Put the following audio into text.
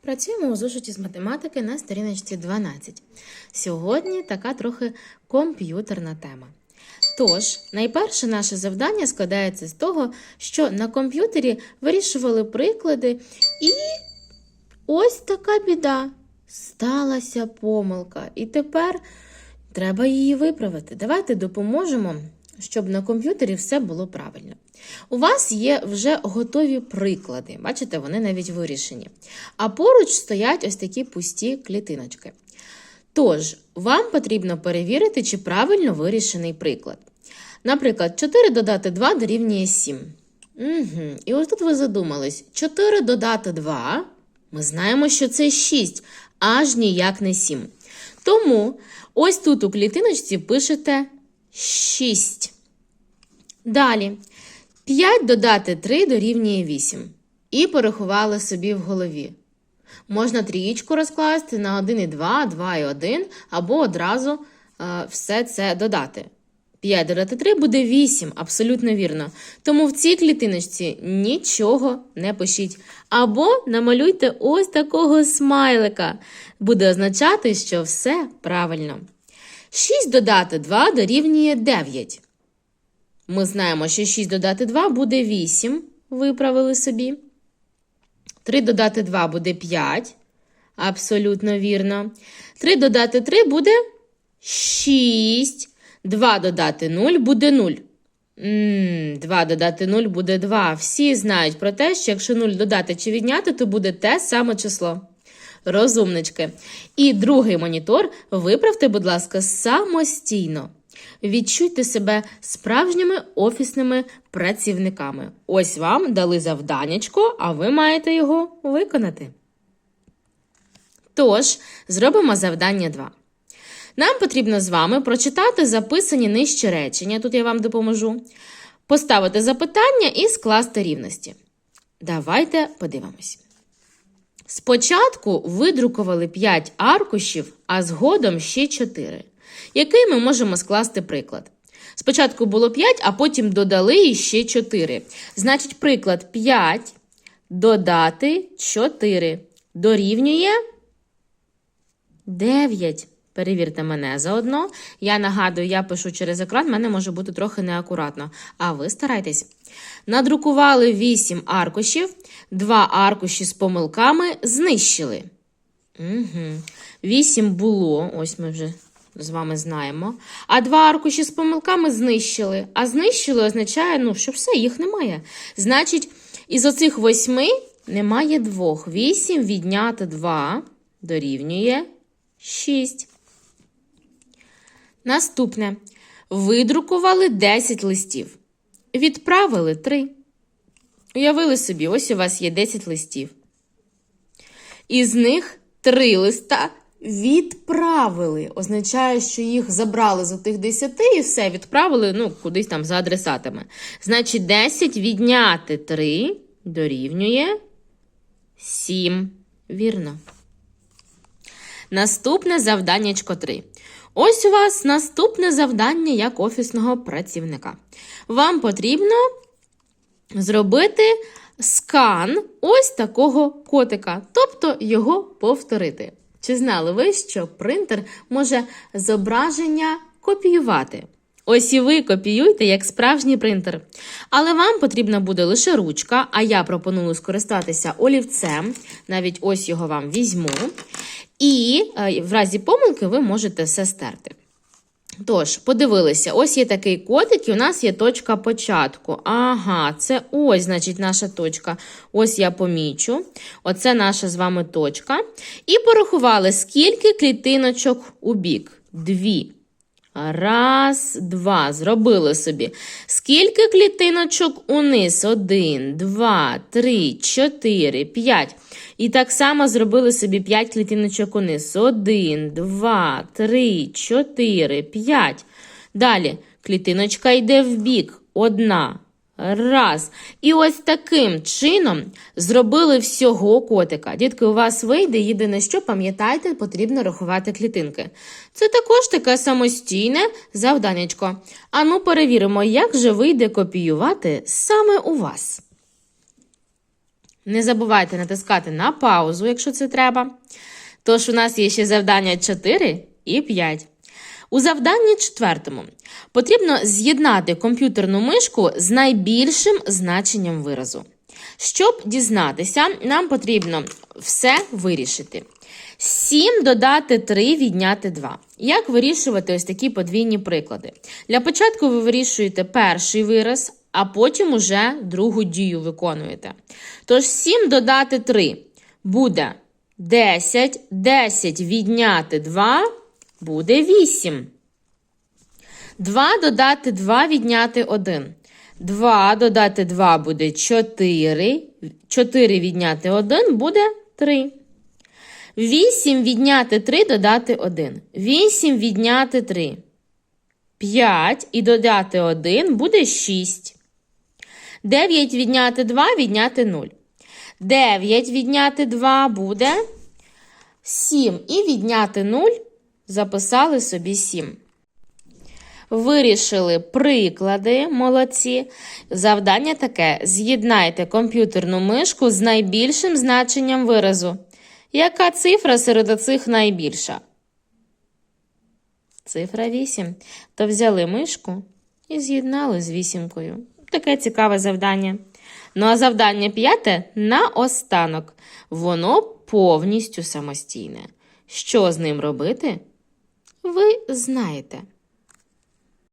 Працюємо у зошиті з математики на сторіночці 12. Сьогодні така трохи комп'ютерна тема. Тож, найперше наше завдання складається з того, що на комп'ютері вирішували приклади, і ось така біда. Сталася помилка. І тепер треба її виправити. Давайте допоможемо, щоб на комп'ютері все було правильно. У вас є вже готові приклади, бачите, вони навіть вирішені. А поруч стоять ось такі пусті клітиночки. Тож, вам потрібно перевірити, чи правильно вирішений приклад. Наприклад, 4 додати 2 дорівнює 7. Угу. І ось тут ви задумались: 4 додати 2, ми знаємо, що це 6, аж ніяк не 7. Тому ось тут у клітиночці пишете 6. Далі. 5 додати 3 дорівнює 8. І порахували собі в голові. Можна трієчку розкласти на 1 і 2, 2 і 1, або одразу е, все це додати. 5 додати 3 буде 8, абсолютно вірно. Тому в цій клітиночці нічого не пишіть. Або намалюйте ось такого смайлика. Буде означати, що все правильно. 6 додати 2 дорівнює 9. Ми знаємо, що 6 додати 2 буде 8. Виправили собі. 3 додати 2 буде 5. Абсолютно вірно. 3 додати 3 буде 6. 2 додати 0 буде 0. 2 додати 0 буде 2. Всі знають про те, що якщо 0 додати чи відняти, то буде те саме число. Розумнички. І другий монітор виправте, будь ласка, самостійно. Відчуйте себе справжніми офісними працівниками. Ось вам дали завданнячко, а ви маєте його виконати. Тож, зробимо завдання 2. Нам потрібно з вами прочитати записані нижче речення, тут я вам допоможу, поставити запитання і скласти рівності. Давайте подивимось. Спочатку видрукували 5 аркушів, а згодом ще 4. Який ми можемо скласти приклад? Спочатку було 5, а потім додали ще 4. Значить, приклад 5 додати 4 дорівнює 9. Перевірте мене заодно. Я нагадую, я пишу через екран, в мене може бути трохи неакуратно. А ви старайтесь. Надрукували 8 аркушів, 2 аркуші з помилками знищили. Угу. 8 було, ось ми вже з вами знаємо. А два аркуші з помилками знищили. А знищили означає, ну, що все, їх немає. Значить, із оцих восьми немає двох. 8 відняти 2 дорівнює 6. Наступне. Видрукували 10 листів. Відправили 3. Уявили собі, ось у вас є 10 листів. Із них 3 листа відправили. Означає, що їх забрали з тих 10 і все, відправили ну, кудись там за адресатами. Значить, 10 відняти 3 дорівнює 7. Вірно. Наступне завданнячко 3. Ось у вас наступне завдання як офісного працівника. Вам потрібно зробити скан ось такого котика, тобто його повторити. Чи знали ви, що принтер може зображення копіювати? Ось і ви копіюєте як справжній принтер. Але вам потрібна буде лише ручка, а я пропоную скористатися олівцем. Навіть ось його вам візьму. І е, в разі помилки ви можете все стерти. Тож, подивилися, ось є такий котик, і у нас є точка початку. Ага, це ось, значить, наша точка. Ось я помічу. Оце наша з вами точка. І порахували, скільки клітиночок у бік. Дві. Раз, два. Зробили собі. Скільки клітиночок униз? Один, два, три, чотири, п'ять. І так само зробили собі п'ять клітиночок униз. Один, два, три, чотири, п'ять. Далі клітиночка йде в бік. Одна. Раз. І ось таким чином зробили всього котика. Дітки, у вас вийде єдине, що пам'ятайте, потрібно рахувати клітинки. Це також таке самостійне завданнячко. Ану, перевіримо, як же вийде копіювати саме у вас. Не забувайте натискати на паузу, якщо це треба. Тож у нас є ще завдання 4 і 5. У завданні четвертому потрібно з'єднати комп'ютерну мишку з найбільшим значенням виразу. Щоб дізнатися, нам потрібно все вирішити. 7 додати 3 відняти 2. Як вирішувати ось такі подвійні приклади? Для початку ви вирішуєте перший вираз, а потім уже другу дію виконуєте. Тож 7 додати 3 буде 10, 10 відняти 2 буде 8. 2 додати 2 відняти 1. 2 додати 2 буде 4. 4 відняти 1 буде 3. 8 відняти 3 додати 1. 8 відняти 3. 5 і додати 1 буде 6. 9 відняти 2 відняти 0. 9 відняти 2 буде 7. І відняти 0 записали собі 7. Вирішили приклади, молодці. Завдання таке: з'єднайте комп'ютерну мишку з найбільшим значенням виразу. Яка цифра серед цих найбільша? Цифра 8. То взяли мишку і з'єднали з вісімкою. Таке цікаве завдання. Ну а завдання п'яте наостанок. Воно повністю самостійне. Що з ним робити? Ви знаєте.